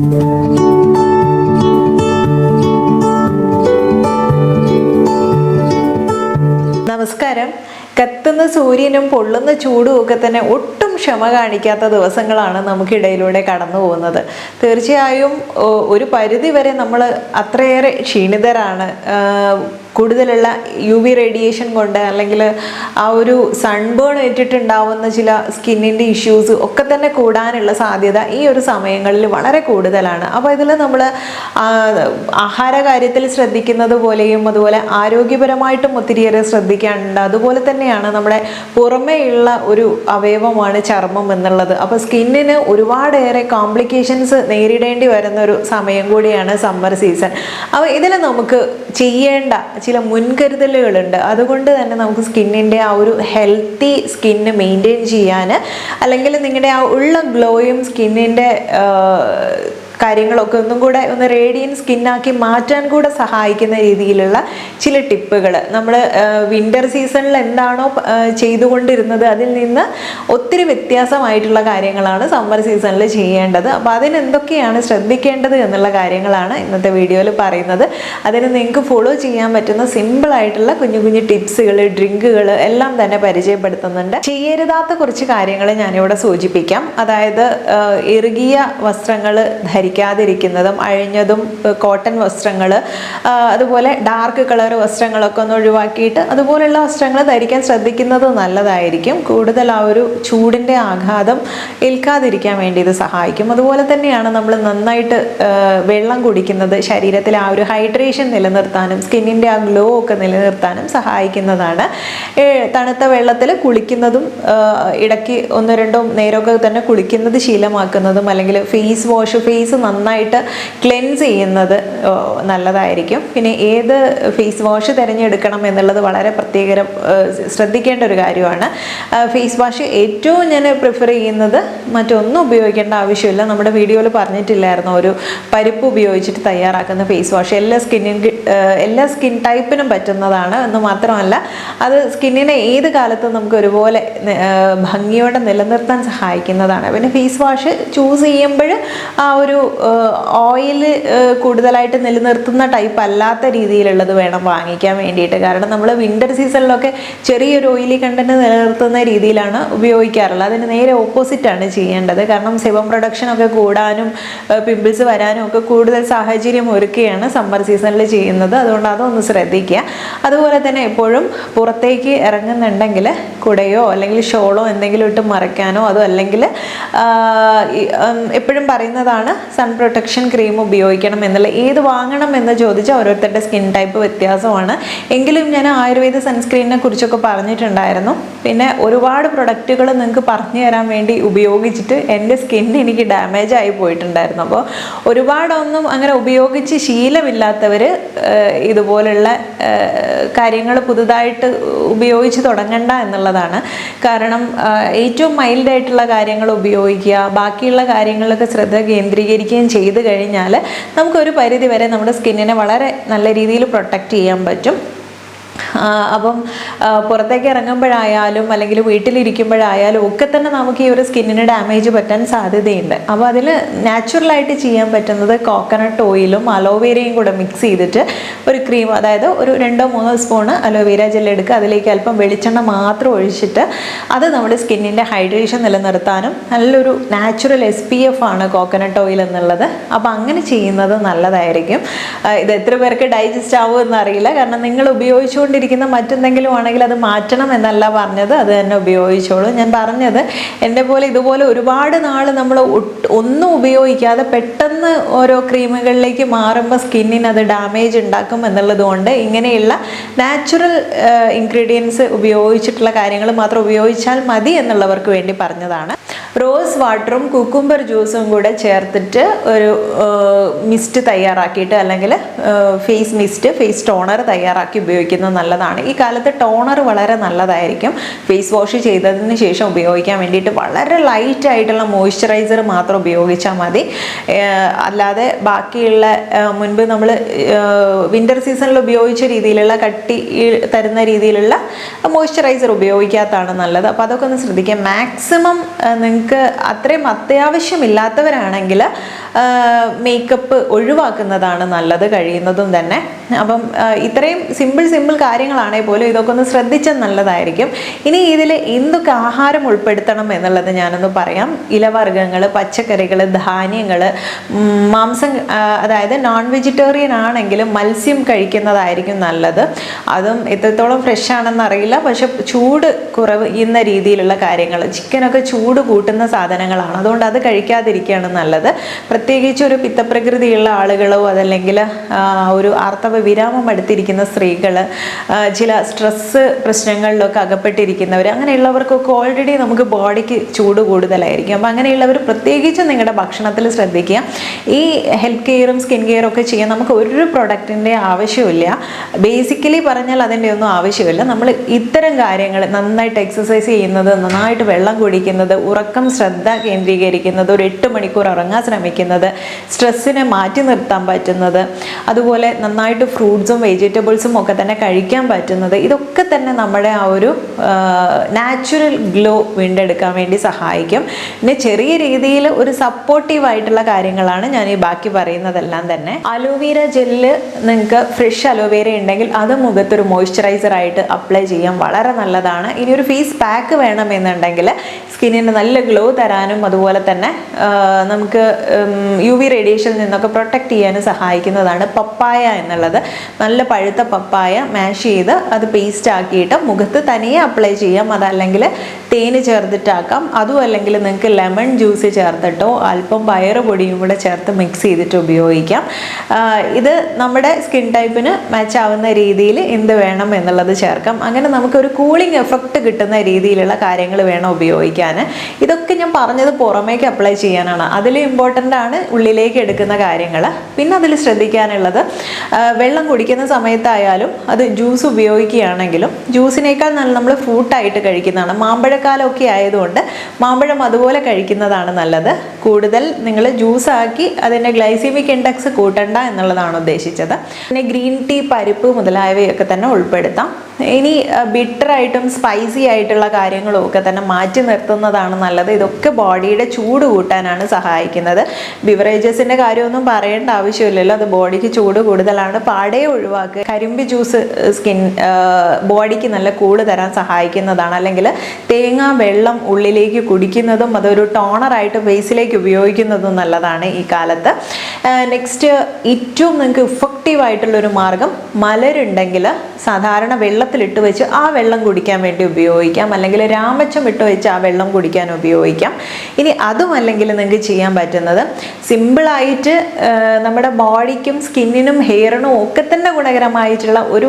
Música കത്തുന്ന സൂര്യനും പൊള്ളുന്ന ചൂടും ഒക്കെ തന്നെ ഒട്ടും ക്ഷമ കാണിക്കാത്ത ദിവസങ്ങളാണ് നമുക്കിടയിലൂടെ കടന്നു പോകുന്നത്. തീർച്ചയായും ഒരു പരിധി വരെ നമ്മൾ അത്രയേറെ ക്ഷീണിതരാണ്. കൂടുതലുള്ള യു വി റേഡിയേഷൻ കൊണ്ട് അല്ലെങ്കിൽ ആ ഒരു സൺബേൺ ഏറ്റിട്ടുണ്ടാവുന്ന ചില സ്കിന്നിന്റെ ഇഷ്യൂസ് ഒക്കെ തന്നെ കൂടാനുള്ള സാധ്യത ഈ ഒരു സമയങ്ങളിൽ വളരെ കൂടുതലാണ്. അപ്പോൾ ഇതിൽ നമ്മൾ ആഹാര കാര്യത്തിൽ ശ്രദ്ധിക്കുന്നത് പോലെയും അതുപോലെ ആരോഗ്യപരമായിട്ടും ഒത്തിരിയേറെ ശ്രദ്ധിക്കാനുണ്ട്. അതുപോലെ തന്നെയാണ് നമ്മുടെ പുറമേയുള്ള ഒരു അവയവമാണ് ചർമ്മം എന്നുള്ളത്. അപ്പോൾ സ്കിന്നിന് ഒരുപാടേറെ കോംപ്ലിക്കേഷൻസ് നേരിടേണ്ടി വരുന്ന ഒരു സമയം കൂടിയാണ് സമ്മർ സീസൺ അപ്പോൾ ഇതിൽ നമുക്ക് ചെയ്യേണ്ട ചില മുൻകരുതലുകളുണ്ട്. അതുകൊണ്ട് തന്നെ നമുക്ക് സ്കിന്നിന്റെ ആ ഒരു ഹെൽത്തി സ്കിന്ന് മെയിന്റെയിൻ ചെയ്യാൻ അല്ലെങ്കിൽ നിങ്ങളുടെ ആ ഉള്ള ഗ്ലോയും സ്കിന്നിന്റെ കാര്യങ്ങളൊക്കെ ഒന്നും കൂടെ ഒന്ന് റേഡിയൻ സ്കിന്നാക്കി മാറ്റാൻ കൂടെ സഹായിക്കുന്ന രീതിയിലുള്ള ചില ടിപ്പുകൾ നമ്മൾ വിന്റർ സീസണിൽ എന്താണോ ചെയ്തുകൊണ്ടിരുന്നത് അതിൽ നിന്ന് ഒത്തിരി വ്യത്യാസമായിട്ടുള്ള കാര്യങ്ങളാണ് സമ്മർ സീസണിൽ ചെയ്യേണ്ടത്. അപ്പോൾ അതിനെന്തൊക്കെയാണ് ശ്രദ്ധിക്കേണ്ടത് എന്നുള്ള കാര്യങ്ങളാണ് ഇന്നത്തെ വീഡിയോയിൽ പറയുന്നത്. അതിന് നിങ്ങൾക്ക് ഫോളോ ചെയ്യാൻ പറ്റുന്ന സിമ്പിൾ ആയിട്ടുള്ള കുഞ്ഞു കുഞ്ഞു ടിപ്സുകൾ ഡ്രിങ്കുകൾ എല്ലാം തന്നെ പരിചയപ്പെടുത്തുന്നുണ്ട്. ചെയ്യരുതാത്ത കുറച്ച് കാര്യങ്ങൾ ഞാനിവിടെ സൂചിപ്പിക്കാം. അതായത് ഇറുകിയ വസ്ത്രങ്ങൾ ധരിക്കാതിരിക്കുന്നതും അഴിഞ്ഞതും കോട്ടൺ വസ്ത്രങ്ങൾ അതുപോലെ ഡാർക്ക് കളർ വസ്ത്രങ്ങളൊക്കെ ഒന്ന് ഒഴിവാക്കിയിട്ട് അതുപോലെയുള്ള വസ്ത്രങ്ങൾ ധരിക്കാൻ ശ്രദ്ധിക്കുന്നത് നല്ലതായിരിക്കും. കൂടുതൽ ആ ഒരു ചൂടിന്റെ ആഘാതം ഏൽക്കാതിരിക്കാൻ വേണ്ടി ഇത് സഹായിക്കും. അതുപോലെ തന്നെയാണ് നമ്മൾ നന്നായിട്ട് വെള്ളം കുടിക്കുന്നത് ശരീരത്തിൽ ആ ഒരു ഹൈഡ്രേഷൻ നിലനിർത്താനും സ്കിന്നിന്റെ ആ ഗ്ലോ ഒക്കെ നിലനിർത്താനും സഹായിക്കുന്നതാണ്. തണുത്ത വെള്ളത്തിൽ കുളിക്കുന്നതും ഇടയ്ക്ക് ഒന്ന് രണ്ടോ നേരമൊക്കെ തന്നെ കുളിക്കുന്നത് ശീലമാക്കുന്നതും അല്ലെങ്കിൽ ഫേസ് വാഷ് ഫേസ് നന്നായിട്ട് ക്ലെൻസ് ചെയ്യുന്നത് നല്ലതായിരിക്കും. പിന്നെ ഏത് ഫേസ് വാഷ് തിരഞ്ഞെടുക്കണം എന്നുള്ളത് വളരെ പ്രത്യേകം ശ്രദ്ധിക്കേണ്ട ഒരു കാര്യമാണ്. ഫേസ് വാഷ് ഏറ്റവും ഞാൻ പ്രിഫർ ചെയ്യുന്നത് മറ്റൊന്നും ഉപയോഗിക്കേണ്ട ആവശ്യമില്ല. നമ്മുടെ വീഡിയോയിൽ പറഞ്ഞിട്ടില്ലായിരുന്നു ഒരു പരിപ്പ് ഉപയോഗിച്ചിട്ട് തയ്യാറാക്കുന്ന ഫേസ് വാഷ്. എല്ലാ സ്കിന്നിന് എല്ലാ സ്കിൻ ടൈപ്പിനും പറ്റുന്നതാണ് എന്ന് മാത്രമല്ല അത് സ്കിന്നിനെ ഏത് കാലത്തും നമുക്ക് ഒരുപോലെ ഭംഗിയോടെ നിലനിർത്താൻ സഹായിക്കുന്നതാണ്. പിന്നെ ഫേസ് വാഷ് ചൂസ് ചെയ്യുമ്പോൾ ആ ഒരു ഓയിൽ കൂടുതലായിട്ട് നിലനിർത്തുന്ന ടൈപ്പ് അല്ലാത്ത രീതിയിലുള്ളത് വേണം വാങ്ങിക്കാൻ വേണ്ടിയിട്ട്. കാരണം നമ്മൾ വിന്റർ സീസണിലൊക്കെ ചെറിയൊരു ഓയിലി കണ്ടന്റ് നിലനിർത്തുന്ന രീതിയിലാണ് ഉപയോഗിക്കാറുള്ളത്. അതിന് നേരെ ഓപ്പോസിറ്റാണ് ചെയ്യേണ്ടത്. കാരണം സിവം പ്രൊഡക്ഷൻ ഒക്കെ കൂടാനും പിമ്പിൾസ് വരാനും ഒക്കെ കൂടുതൽ സാഹചര്യം ഒരുക്കുകയാണ് സമ്മർ സീസണിൽ ചെയ്യുന്നത്. അതുകൊണ്ട് അതൊന്ന് ശ്രദ്ധിക്കുക. അതുപോലെ തന്നെ എപ്പോഴും പുറത്തേക്ക് ഇറങ്ങുന്നുണ്ടെങ്കിൽ കുടയോ അല്ലെങ്കിൽ ഷോളോ എന്തെങ്കിലും ഇട്ട് മറയ്ക്കാനോ അതോ അല്ലെങ്കിൽ എപ്പോഴും പറയുന്നതാണ് സൺ പ്രൊട്ടക്ഷൻ ക്രീം ഉപയോഗിക്കണം എന്നുള്ള ഏത് വാങ്ങണം എന്ന് ചോദിച്ചാൽ ഓരോരുത്തരുടെ സ്കിൻ ടൈപ്പ് വ്യത്യാസമാണ്. എങ്കിലും ഞാൻ ആയുർവേദ സൺസ്ക്രീനിനെ കുറിച്ചൊക്കെ പറഞ്ഞിട്ടുണ്ടായിരുന്നു. പിന്നെ ഒരുപാട് പ്രൊഡക്റ്റുകൾ നിങ്ങൾക്ക് പറഞ്ഞു തരാൻ വേണ്ടി ഉപയോഗിച്ചിട്ട് എന്റെ സ്കിൻ എനിക്ക് ഡാമേജ് ആയി പോയിട്ടുണ്ടായിരുന്നു. അപ്പോൾ ഒരുപാടൊന്നും അങ്ങനെ ഉപയോഗിച്ച് ശീലമില്ലാത്തവർ ഇതുപോലുള്ള കാര്യങ്ങൾ പുതുതായിട്ട് ഉപയോഗിച്ച് തുടങ്ങണ്ട എന്നുള്ളതാണ്. കാരണം ഏറ്റവും മൈൽഡായിട്ടുള്ള കാര്യങ്ങൾ ഉപയോഗിക്കുക ബാക്കിയുള്ള കാര്യങ്ങളിലൊക്കെ ശ്രദ്ധ കേന്ദ്രീകരിക്കുകയും ചെയ്തു കഴിഞ്ഞാൽ നമുക്കൊരു പരിധി വരെ നമ്മുടെ സ്കിന്നിനെ വളരെ നല്ല രീതിയിൽ പ്രൊട്ടക്റ്റ് ചെയ്യാൻ പറ്റും. അപ്പം പുറത്തേക്ക് ഇറങ്ങുമ്പോഴായാലും അല്ലെങ്കിൽ വീട്ടിലിരിക്കുമ്പോഴായാലും ഒക്കെ തന്നെ നമുക്ക് ഈ ഒരു സ്കിന്നിന് ഡാമേജ് പറ്റാൻ സാധ്യതയുണ്ട്. അപ്പോൾ അതിൽ നാച്ചുറലായിട്ട് ചെയ്യാൻ പറ്റുന്നത് കോക്കനട്ട് ഓയിലും അലോവേരയും കൂടെ മിക്സ് ചെയ്തിട്ട് ഒരു ക്രീം അതായത് ഒരു രണ്ടോ മൂന്നോ സ്പൂണ് അലോവേര ജെൽ എടുക്കുക. അതിലേക്ക് അല്പം വെളിച്ചെണ്ണ മാത്രം ഒഴിച്ചിട്ട് അത് നമ്മുടെ സ്കിന്നിന്റെ ഹൈഡ്രേഷൻ നിലനിർത്താനും നല്ലൊരു നാച്ചുറൽ എസ് പി എഫ് ആണ് കോക്കനട്ട് ഓയിൽ എന്നുള്ളത്. അപ്പോൾ അങ്ങനെ ചെയ്യുന്നത് നല്ലതായിരിക്കും. ഇത് എത്ര പേർക്ക് ഡൈജസ്റ്റ് ആവുമെന്ന് അറിയില്ല കാരണം നിങ്ങൾ ഉപയോഗിച്ചുകൊണ്ടിരിക്കുന്ന മറ്റെന്തെങ്കിലും ആണെങ്കിൽ അത് മാറ്റണം എന്നല്ല പറഞ്ഞത്. അത് തന്നെ ഉപയോഗിച്ചോളൂ. ഞാൻ പറഞ്ഞത് എന്റെ പോലെ ഇതുപോലെ ഒരുപാട് നാൾ നമ്മൾ ഒന്നും ഉപയോഗിക്കാതെ പെട്ടെന്ന് ഓരോ ക്രീമുകളിലേക്ക് മാറുമ്പോൾ സ്കിന്നിന് അത് ഡാമേജ് ഉണ്ടാക്കും എന്നുള്ളത് കൊണ്ട് ഇങ്ങനെയുള്ള നാച്ചുറൽ ഇൻഗ്രീഡിയൻസ് ഉപയോഗിച്ചിട്ടുള്ള കാര്യങ്ങൾ മാത്രം ഉപയോഗിച്ചാൽ മതി എന്നുള്ളവർക്ക് വേണ്ടി പറഞ്ഞതാണ്. റോസ് വാട്ടറും കുക്കുംബർ ജ്യൂസും കൂടെ ചേർത്തിട്ട് ഒരു മിസ്റ്റ് തയ്യാറാക്കിയിട്ട് അല്ലെങ്കിൽ ഫേസ് മിസ്റ്റ് ഫേസ് ടോണർ തയ്യാറാക്കി ഉപയോഗിക്കുന്നത് നല്ലതാണ് നല്ലതാണ്. ഈ കാലത്ത് ടോണർ വളരെ നല്ലതായിരിക്കും. ഫേസ് വാഷ് ചെയ്തതിന് ശേഷം ഉപയോഗിക്കാൻ വേണ്ടിയിട്ട് വളരെ ലൈറ്റ് ആയിട്ടുള്ള മോയ്സ്ചറൈസർ മാത്രം ഉപയോഗിച്ചാൽ മതി. അല്ലാതെ ബാക്കിയുള്ള മുൻപ് നമ്മൾ വിന്റർ സീസണിൽ ഉപയോഗിച്ച രീതിയിലുള്ള കട്ടി തരുന്ന രീതിയിലുള്ള മോയ്സ്ചറൈസർ ഉപയോഗിക്കാത്തതാണ് നല്ലത്. അപ്പോൾ അതൊക്കെ ഒന്ന് ശ്രദ്ധിക്കുക. മാക്സിമം നിങ്ങൾക്ക് അത്രയും അത്യാവശ്യമില്ലാത്തവരാണെങ്കിൽ മേക്കപ്പ് ഒഴിവാക്കുന്നതാണ് നല്ലത് കഴിയുന്നതും തന്നെ. അപ്പം ഇത്രയും സിമ്പിൾ സിമ്പിൾ കാര്യങ്ങളാണെങ്കിൽ പോലും ഇതൊക്കെ ഒന്ന് ശ്രദ്ധിച്ചാൽ നല്ലതായിരിക്കും. ഇനി ഇതിൽ എന്തൊക്കെ ആഹാരം ഉൾപ്പെടുത്തണം എന്നുള്ളത് ഞാനൊന്ന് പറയാം. ഇലവർഗങ്ങൾ പച്ചക്കറികൾ ധാന്യങ്ങൾ മാംസം അതായത് നോൺ വെജിറ്റേറിയൻ ആണെങ്കിലും മത്സ്യം കഴിക്കുന്നതായിരിക്കും നല്ലത്. അതും എത്രത്തോളം ഫ്രഷ് ആണെന്ന് അറിയില്ല. പക്ഷെ ചൂട് കുറവ് ഇന്ന രീതിയിലുള്ള കാര്യങ്ങൾ ചിക്കനൊക്കെ ചൂട് കൂട്ടുന്ന സാധനങ്ങളാണ്. അതുകൊണ്ട് അത് കഴിക്കാതിരിക്കുകയാണ് നല്ലത്. പ്രത്യേകിച്ച് ഒരു പിത്തപ്രകൃതിയുള്ള ആളുകളോ അതല്ലെങ്കിൽ ഒരു ആർത്തവ വിരാമം എടുത്തിരിക്കുന്ന സ്ത്രീകൾ ചില സ്ട്രെസ്സ് പ്രശ്നങ്ങളിലൊക്കെ അകപ്പെട്ടിരിക്കുന്നവർ അങ്ങനെയുള്ളവർക്കൊക്കെ ഓൾറെഡി നമുക്ക് ബോഡിക്ക് ചൂട് കൂടുതലായിരിക്കും. അപ്പോൾ അങ്ങനെയുള്ളവർ പ്രത്യേകിച്ച് നിങ്ങളുടെ ഭക്ഷണത്തിൽ ശ്രദ്ധിക്കുക. ഈ ഹെൽത്ത് കെയറും സ്കിൻ കെയറും ഒക്കെ ചെയ്യാൻ നമുക്ക് ഒരു പ്രൊഡക്റ്റിന്റെ ആവശ്യമില്ല. ബേസിക്കലി പറഞ്ഞാൽ അതിന്റെ ഒന്നും ആവശ്യമില്ല. നമ്മൾ ഇത്തരം കാര്യങ്ങൾ നന്നായിട്ട് എക്സസൈസ് ചെയ്യുന്നത് നന്നായിട്ട് വെള്ളം കുടിക്കുന്നത് ഉറക്കം ശ്രദ്ധ കേന്ദ്രീകരിക്കുന്നത് ഒരു എട്ട് മണിക്കൂർ ഉറങ്ങാൻ ശ്രമിക്കുന്നത് സ്ട്രെസ്സിനെ മാറ്റി നിർത്താൻ പറ്റുന്നത് അതുപോലെ നന്നായിട്ട് ഫ്രൂട്ട്സും വെജിറ്റബിൾസും ഒക്കെ തന്നെ കഴിക്കാൻ പറ്റുന്നത്. ഇതൊക്കെ തന്നെ നമ്മുടെ ആ ഒരു നാച്ചുറൽ ഗ്ലോ വീണ്ടെടുക്കാൻ വേണ്ടി സഹായിക്കും. പിന്നെ ചെറിയ രീതിയിൽ ഒരു സപ്പോർട്ടീവ് ആയിട്ടുള്ള കാര്യങ്ങളാണ് ഞാൻ ഈ ബാക്കി പറയുന്നതെല്ലാം തന്നെ. അലോവേര ജെല്ല് നിങ്ങൾക്ക് ഫ്രഷ് അലോവേര ഉണ്ടെങ്കിൽ അത് മുഖത്തൊരു മോയ്സ്ചറൈസർ ആയിട്ട് അപ്ലൈ ചെയ്യാൻ വളരെ നല്ലതാണ്. ഇനി ഒരു ഫേസ് പാക്ക് വേണമെന്നുണ്ടെങ്കിൽ സ്കിന്നിന് നല്ല ഗ്ലോ തരാനും അതുപോലെ തന്നെ നമുക്ക് യു വി റേഡിയേഷനിൽ നിന്നൊക്കെ പ്രൊട്ടക്റ്റ് ചെയ്യാനും സഹായിക്കുന്നതാണ് പപ്പായ എന്നുള്ളത്. നല്ല പഴുത്ത പപ്പായ മാഷ് ചെയ്ത് അത് പേസ്റ്റ് ആക്കിയിട്ട് മുഖത്ത് തനിയെ അപ്ലൈ ചെയ്യാം. അതല്ലെങ്കിൽ തേന് ചേർത്തിട്ടാക്കാം. അതും അല്ലെങ്കിൽ നിങ്ങൾക്ക് ലെമൺ ജ്യൂസ് ചേർത്തിട്ടോ അല്പം പയറ് പൊടിയും കൂടെ ചേർത്ത് മിക്സ് ചെയ്തിട്ട് ഉപയോഗിക്കാം. ഇത് നമ്മുടെ സ്കിൻ ടൈപ്പിന് മാച്ച് ആവുന്ന രീതിയിൽ എന്ത് വേണം എന്നുള്ളത് ചേർക്കാം. അങ്ങനെ നമുക്കൊരു കൂളിംഗ് എഫക്റ്റ് കിട്ടുന്ന രീതിയിലുള്ള കാര്യങ്ങൾ വേണം ഉപയോഗിക്കാൻ. ഇതൊക്കെ ഞാൻ പറഞ്ഞത് പുറമേക്ക് അപ്ലൈ ചെയ്യാനാണ്. അതിൽ ഇമ്പോർട്ടന്റ് ആണ് ഉള്ളിലേക്ക് എടുക്കുന്ന കാര്യങ്ങൾ. പിന്നെ അതിൽ ശ്രദ്ധിക്കാനുള്ളത് വെള്ളം കുടിക്കുന്ന സമയത്തായാലും അത് ജ്യൂസ് ഉപയോഗിക്കുകയാണെങ്കിലും ജ്യൂസിനേക്കാൾ നല്ല നമ്മൾ ഫ്രൂട്ടായിട്ട് കഴിക്കുന്നതാണ്. മാമ്പഴക്കാലമൊക്കെ ആയതുകൊണ്ട് മാമ്പഴം അതുപോലെ കഴിക്കുന്നതാണ് നല്ലത്. കൂടുതൽ നിങ്ങൾ ജ്യൂസാക്കി അതിന്റെ ഗ്ലൈസിമിക് ഇൻഡെക്സ് കൂട്ടണ്ട എന്നുള്ളതാണ് ഉദ്ദേശിച്ചത്. പിന്നെ ഗ്രീൻ ടീ പരിപ്പ് മുതലായവയൊക്കെ തന്നെ ഉൾപ്പെടുത്താം. ഇനി ബിറ്ററായിട്ടും സ്പൈസി ആയിട്ടുള്ള കാര്യങ്ങളും ഒക്കെ തന്നെ മാറ്റി നിർത്തുന്നതാണ് നല്ലത്. ഇതൊക്കെ ബോഡിയുടെ ചൂട് കൂട്ടാനാണ് സഹായിക്കുന്നത്. ബിവറേജസിന്റെ കാര്യമൊന്നും പറയേണ്ട ആവശ്യമില്ലല്ലോ. അത് ബോഡിക്ക് ചൂട് കൂടുതലാണ്. പാടേ ഒഴിവാക്കുക കരിമ്പ് ജ്യൂസ് സ്കിൻ ബോഡിക്ക് നല്ല കൂട് തരാൻ സഹായിക്കുന്നതാണ്. അല്ലെങ്കിൽ തേങ്ങാ വെള്ളം ഉള്ളിലേക്ക് കുടിക്കുന്നതും അതൊരു ടോണറായിട്ട് ഫേസിലേക്ക് ഉപയോഗിക്കുന്നതും നല്ലതാണ് ഈ കാലത്ത്. നെക്സ്റ്റ് ഏറ്റവും നിങ്ങൾക്ക് ഇഫക്റ്റീവ് ആയിട്ടുള്ളൊരു മാർഗം മലരുണ്ടെങ്കിൽ സാധാരണ വെള്ളത്തിലിട്ട് വെച്ച് ആ വെള്ളം കുടിക്കാൻ വേണ്ടി ഉപയോഗിക്കാം. അല്ലെങ്കിൽ രാമച്ചം ഇട്ട് വെച്ച് ആ വെള്ളം കുടിക്കാൻ ഉപയോഗിക്കാം. ഇനി അതും അല്ലെങ്കിൽ നിങ്ങൾക്ക് ചെയ്യാൻ പറ്റുന്നത് സിമ്പിളായിട്ട് നമ്മുടെ ബോഡിക്കും സ്കിന്നിനും ഹെയറിനും തന്നെ ഗുണകരമായിട്ടുള്ള ഒരു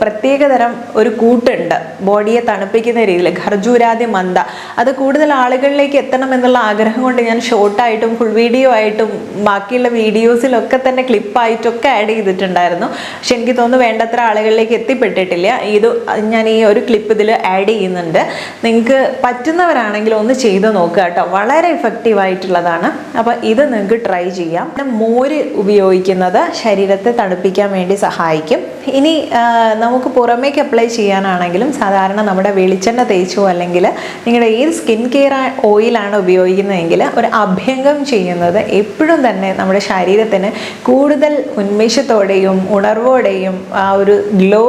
പ്രത്യേകതരം ഒരു കൂട്ടുണ്ട്. ബോഡിയെ തണുപ്പിക്കുന്ന രീതിയിൽ. ഖർജൂരാതി മന്ദ. അത് കൂടുതൽ ആളുകളിലേക്ക് എത്തണം എന്നുള്ള ആഗ്രഹം കൊണ്ട് ഞാൻ ഷോർട്ടായിട്ടും ഫുൾ വീഡിയോ ആയിട്ടും ബാക്കിയുള്ള വീഡിയോസിലൊക്കെ തന്നെ ക്ലിപ്പായിട്ടൊക്കെ ആഡ് ചെയ്തിട്ടുണ്ടായിരുന്നു. പക്ഷെ എനിക്ക് തോന്നുന്നു വേണ്ടത്ര ആളുകളിലേക്ക് എത്തിപ്പെട്ടിട്ടില്ല. ഇത് ഞാൻ ഈ ഒരു ക്ലിപ്പ് ഇതിൽ ആഡ് ചെയ്യുന്നുണ്ട്. നിങ്ങൾക്ക് പറ്റുന്നവരാണെങ്കിൽ ഒന്ന് ചെയ്ത് നോക്കുക കേട്ടോ. വളരെ ഇഫക്റ്റീവ് ആയിട്ടുള്ളതാണ്. അപ്പോൾ ഇത് നിങ്ങൾക്ക് ട്രൈ ചെയ്യാം. മോര് ഉപയോഗിക്കുന്നത് ശരീരത്തെ തണുപ്പിക്കാൻ വേണ്ടി സഹായിക്കും. ഇനി നമുക്ക് പുറമേക്ക് അപ്ലൈ ചെയ്യാനാണെങ്കിലും സാധാരണ നമ്മുടെ വെളിച്ചെണ്ണ തേച്ചോ അല്ലെങ്കിൽ നിങ്ങളുടെ ഏത് സ്കിൻ കെയർ ഓയിലാണ് ഉപയോഗിക്കുന്നതെങ്കിൽ ഒരു അഭ്യംഗം ചെയ്യുന്നത് എപ്പോഴും തന്നെ നമ്മുടെ ശരീരത്തിന് കൂടുതൽ ഉന്മേഷത്തോടെയും ഉണർവോടെയും ആ ഒരു ഗ്ലോ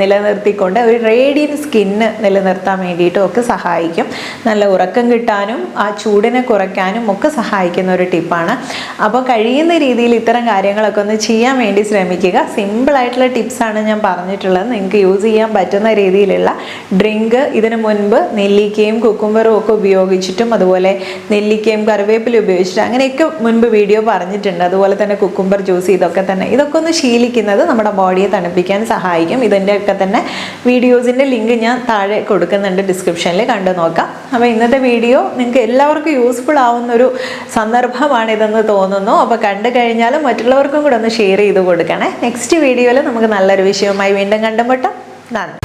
നിലനിർത്തിക്കൊണ്ട് ഒരു റേഡിയൻ സ്കിന്ന് നിലനിർത്താൻ വേണ്ടിയിട്ടും ഒക്കെ സഹായിക്കും. നല്ല ഉറക്കം കിട്ടാനും ആ ചൂടിനെ കുറയ്ക്കാനും ഒക്കെ സഹായിക്കുന്ന ഒരു ടിപ്പാണ് അപ്പോൾ കഴിയുന്ന രീതിയിൽ ഇത്തരം കാര്യങ്ങളൊക്കെ ഒന്ന് ചെയ്യാൻ വേണ്ടി ശ്രമിക്കുക. സിമ്പിളായിട്ടുള്ള ടിപ്സാണ് ഞാൻ പറഞ്ഞിട്ടുള്ളത്. നിങ്ങൾക്ക് യൂസ് ചെയ്യാൻ പറ്റുന്ന രീതിയിലുള്ള ഡ്രിങ്ക് ഇതിനു മുൻപ് നെല്ലിക്കയും കുക്കുംബറും ഒക്കെ ഉപയോഗിച്ചിട്ടും അതുപോലെ നെല്ലിക്കയും കറിവേപ്പില ഉപയോഗിച്ചിട്ടും അങ്ങനെയൊക്കെ മുൻപ് വീഡിയോ പറഞ്ഞിട്ടുണ്ട്. അതുപോലെ തന്നെ കുക്കുംബർ ജ്യൂസ് ഇതൊക്കെ തന്നെ. ഇതൊക്കെ ഒന്ന് ശീലിക്കുന്നത് നമ്മുടെ ബോഡിയെ തണുപ്പിക്കാൻ സഹായിക്കും. ഇതിന്റെ ഒക്കെ തന്നെ വീഡിയോസിന്റെ ലിങ്ക് ഞാൻ താഴെ കൊടുക്കുന്നുണ്ട് ഡിസ്ക്രിപ്ഷനിൽ കണ്ടു നോക്കാം. അപ്പോൾ ഇന്നത്തെ വീഡിയോ നിങ്ങൾക്ക് എല്ലാവർക്കും യൂസ്ഫുൾ ആവുന്ന ഒരു സന്ദർഭമാണിതെന്ന് തോന്നുന്നു. അപ്പോൾ കണ്ടു കഴിഞ്ഞാൽ മറ്റുള്ളവർക്കും കൂടെ ഒന്ന് ഷെയർ ചെയ്ത് കൊടുക്കണേ. നെക്സ്റ്റ് വീഡിയോയിൽ നമുക്ക് നല്ലൊരു വിഷയവുമായി വീണ്ടും കണ്ടുമുട്ടാം. നന്ദി.